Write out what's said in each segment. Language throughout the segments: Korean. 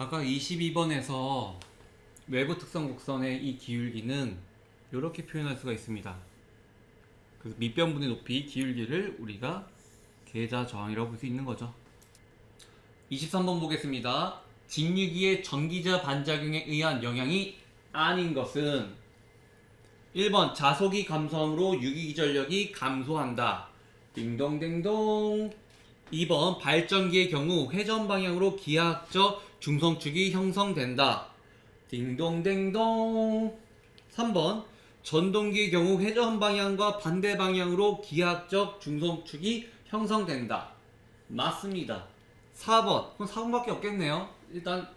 아까 22번에서 외부 특성 곡선의 이 기울기는 이렇게 표현할 수가 있습니다. 그래서 밑변분의 높이 기울기를 우리가 계좌 저항이라고 볼 수 있는 거죠. 23번 보겠습니다. 직류기의 전기자 반작용에 의한 영향이 아닌 것은 1번 자속이 감소함으로 유기기 전력이 감소한다. 딩동댕동 2번 발전기의 경우 회전 방향으로 기하학적 중성축이 형성된다. 딩동댕동 3번 전동기의 경우 회전 방향과 반대 방향으로 기하학적 중성축이 형성된다. 맞습니다. 4번. 그럼 4번밖에 없겠네요. 일단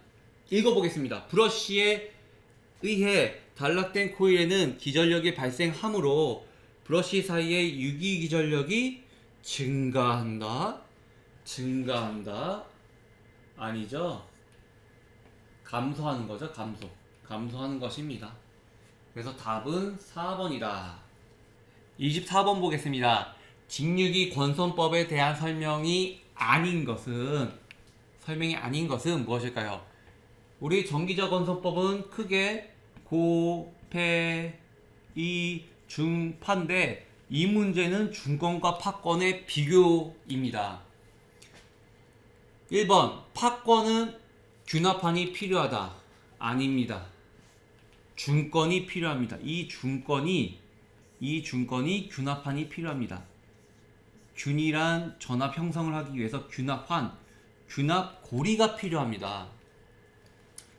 읽어보겠습니다. 브러쉬에 의해 단락된 코일에는 기전력이 발생하므로 브러쉬 사이의 유기 기전력이 증가한다. 증가한다. 아니죠. 감소하는 거죠. 감소. 감소하는 것입니다. 그래서 답은 4번이다. 24번 보겠습니다. 직류기 권선법에 대한 설명이 아닌 것은 설명이 아닌 것은 무엇일까요? 우리 전기자 권선법은 크게 고, 폐, 이, 중, 파인데 이 문제는 중권과 파권의 비교입니다. 1번 파권은 균합판이 필요하다. 아닙니다. 중권이 필요합니다. 이 중권이 이 중권이 균합판이 필요합니다. 균이란 전압 형성을 하기 위해서 균합판, 균합 고리가 필요합니다.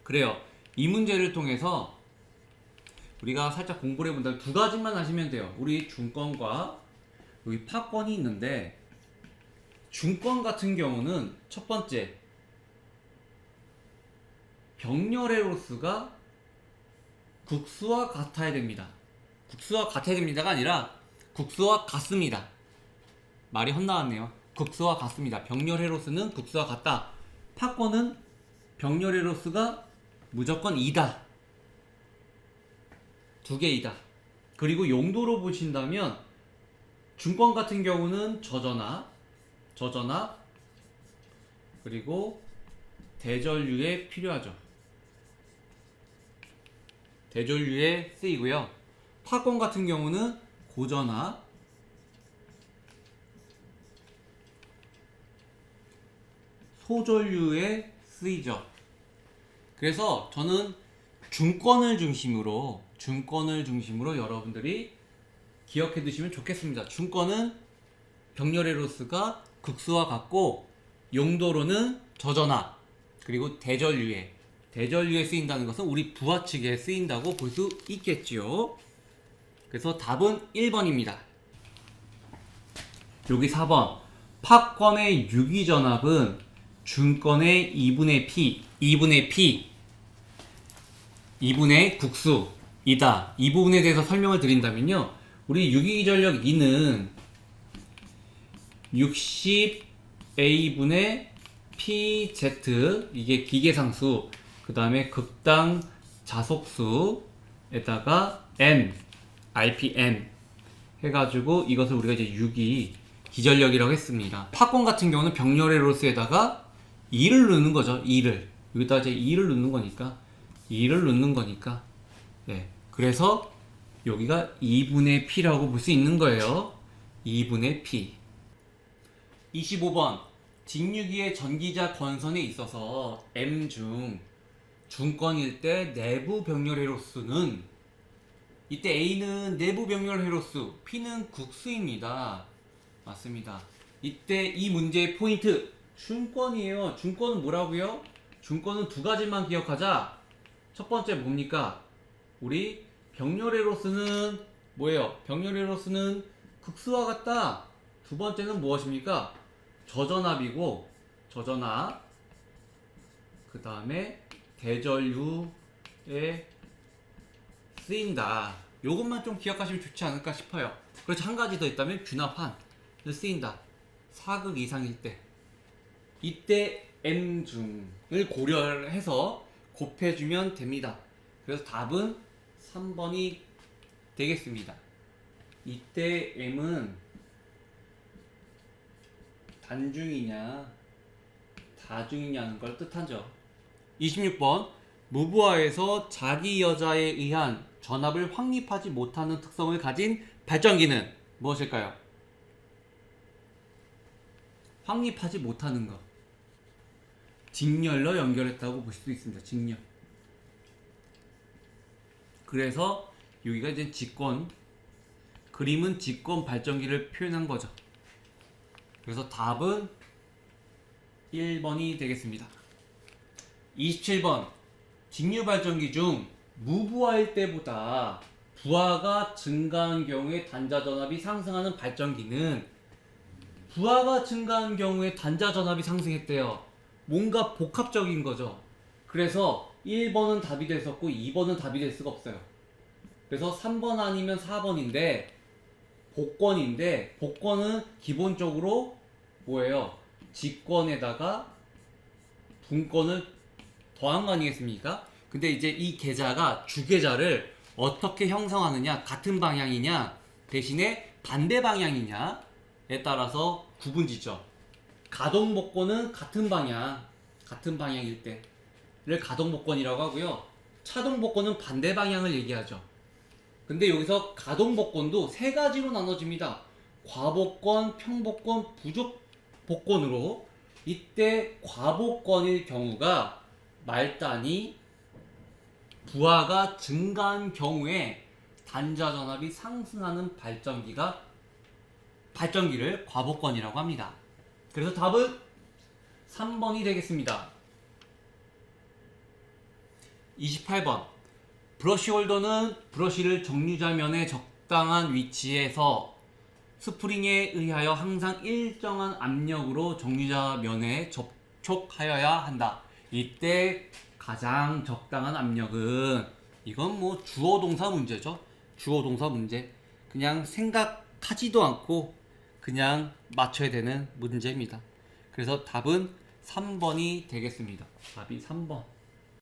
그래요. 이 문제를 통해서 우리가 살짝 공부를 해본다면 두 가지만 하시면 돼요. 우리 중권과 여기 파권이 있는데 중권 같은 경우는 첫 번째 병렬의 로스가 국수와 같아야 됩니다. 국수와 같아야 됩니다가 아니라 국수와 같습니다. 말이 헛나왔네요. 국수와 같습니다. 병렬의 로스는 국수와 같다. 파권은 병렬의 로스가 무조건 2다. 두 개이다. 그리고 용도로 보신다면 중권 같은 경우는 저전압, 저전압, 그리고 대전류에 필요하죠. 대전류에 쓰이고요. 파권 같은 경우는 고전압, 소전류에 쓰이죠. 그래서 저는 중권을 중심으로 중권을 중심으로 여러분들이 기억해 두시면 좋겠습니다. 중권은 병렬의 로스가 극수와 같고 용도로는 저전압 그리고 대전류에 대전류에 쓰인다는 것은 우리 부하 측에 쓰인다고 볼 수 있겠지요. 그래서 답은 1번입니다. 여기 4번 팝권의 유기전압은 중권의 2분의 P 2분의 P 2분의 국수이다. 이 부분에 대해서 설명을 드린다면요. 우리 유기전력 2는 60A분의 PZ 이게 기계상수 그 다음에 극당 자속수에다가 N RPM 해가지고 이것을 우리가 이제 유기 기전력이라고 했습니다. 팝권 같은 경우는 병렬의 로스에다가 2를 넣는 거죠. 2를 여기다 이제 2를 넣는 거니까 2를 넣는 거니까 네. 그래서 여기가 2분의 P라고 볼 수 있는 거예요. 2분의 P 25번 직류기의 전기자 권선에 있어서 M 중 중권일 때 내부 병렬 회로수는 이때 A는 내부 병렬 회로수, P는 국수입니다. 맞습니다. 이때 이 문제의 포인트 중권이에요. 중권은 뭐라고요? 중권은 두 가지만 기억하자. 첫 번째 뭡니까? 우리 병렬의 로스는 뭐예요? 병렬의 로스는 극수와 같다. 두 번째는 무엇입니까? 저전압이고 저전압. 그 다음에 대전류에 쓰인다. 요것만 좀 기억하시면 좋지 않을까 싶어요. 그렇죠. 한 가지 더 있다면 균합한 쓰인다. 사극 이상일 때. 이때 M 중을 고려해서 곱해주면 됩니다. 그래서 답은 3번이 되겠습니다. 이때 M은 단중이냐 다중이냐는 걸 뜻하죠. 26번 무부하에서 자기 여자에 의한 전압을 확립하지 못하는 특성을 가진 발전기는 무엇일까요? 확립하지 못하는 것. 직렬로 연결했다고 볼 수도 있습니다. 직렬. 그래서 여기가 이제 직권 그림은 직권 발전기를 표현한 거죠. 그래서 답은 1번이 되겠습니다. 27번 직류 발전기 중 무부하일 때보다 부하가 증가한 경우에 단자 전압이 상승하는 발전기는 부하가 증가한 경우에 단자 전압이 상승했대요. 뭔가 복합적인 거죠. 그래서 1번은 답이 됐었고 2번은 답이 될 수가 없어요. 그래서 3번 아니면 4번인데 복권인데 복권은 기본적으로 뭐예요? 직권에다가 분권을 더한 거 아니겠습니까? 근데 이제 이 계좌가 주계좌를 어떻게 형성하느냐 같은 방향이냐 대신에 반대 방향이냐에 따라서 구분짓죠. 가동 복권은 같은 방향 같은 방향일 때를 가동 복권이라고 하고요. 차동 복권은 반대 방향을 얘기하죠. 근데 여기서 가동 복권도 세 가지로 나눠집니다. 과복권, 평복권, 부족 복권으로 이때 과복권일 경우가 말단이 부하가 증가한 경우에 단자 전압이 상승하는 발전기가 발전기를 과복권이라고 합니다. 그래서 답은 3번이 되겠습니다. 28번 브러쉬 홀더는 브러쉬를 정류자면에 적당한 위치에서 스프링에 의하여 항상 일정한 압력으로 정류자면에 접촉하여야 한다. 이때 가장 적당한 압력은 이건 뭐 주어 동사 문제죠. 주어 동사 문제. 그냥 생각하지도 않고 그냥 맞춰야 되는 문제입니다. 그래서 답은 3번이 되겠습니다. 답이 3번.